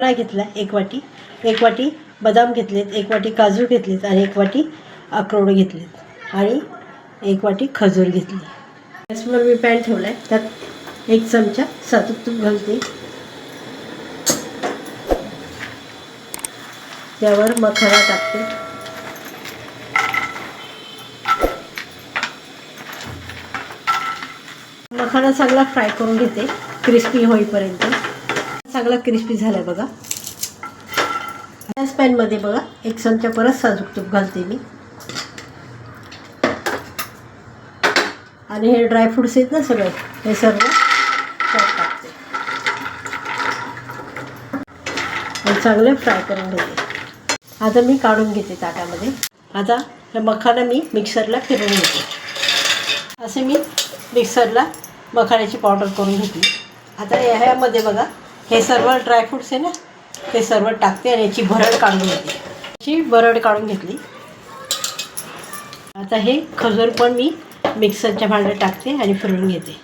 काय घेतला एक वाटी. एक वाटी बदाम घेतलेत एक वाटी काजू घेतलेत आणि एक वाटी अक्रोड घेतलेत आणि एक वाटी खजूर घेतली. गॅसवर मी पॅन ठेवला आहे त्यात एक चमचा सातूक तूप घालते. त्यावर मखाना टाकते. मखाना चांगला फ्राय करून घेते. क्रिस्पी होईपर्यंत. चांगला क्रिस्पी झाला बघा. गॅस पॅनमध्ये बघा एक चमचा परत साजूक तूप घालते मी. आणि हे ड्रायफ्रुट्स आहेत ना सगळे हे सर्व टाकते. आणि चांगले फ्राय करून घेते. आता मी काढून घेते ताटामध्ये. आता हे मखाना मी मिक्सरला फिरवून घेते. असे मी मिक्सरला मखाण्याची पावडर करून घेतली आता ह्यामध्ये बघा हे सर्व ड्रायफ्रूट्स आहे ना ते सर्व टाकते आणि याची भरड काढून घेते. याची भरड काढून घेतली. आता हे खजूर पण मी मिक्सरच्या भांड्यात टाकते आणि फिरवून घेते.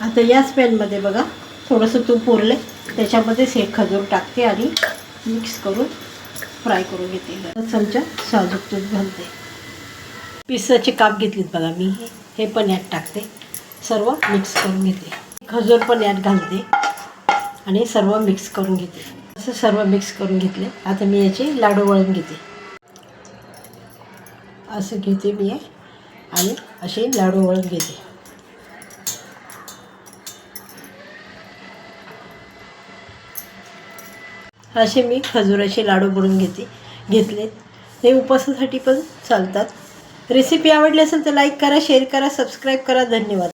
आता याच पॅनमध्ये बघा थोडंसं तूप उरले त्याच्यामध्येच हे खजूर टाकते आणि मिक्स करून फ्राय करून घेते. चमचा साजूक तूप घालते. पिसाचे काप घेतलीत बघा मी. हे पण यात टाकते. सर्व मिक्स करून घेते. खजूर पण यात घालते. आणि सर्व मिक्स करून घेते. असं सर्व मिक्स करून घेतले. आता मी याचे लाडू वळून घेते. असं घेते मी आणि असे लाडू वळून घेते. असे मी खजुराचे लाडू बनवून घेते. घेतलेत ते उपवासासाठी पण चालतात. रेसिपी आवडली असेल तर लाईक करा शेअर करा सबस्क्राईब करा. धन्यवाद.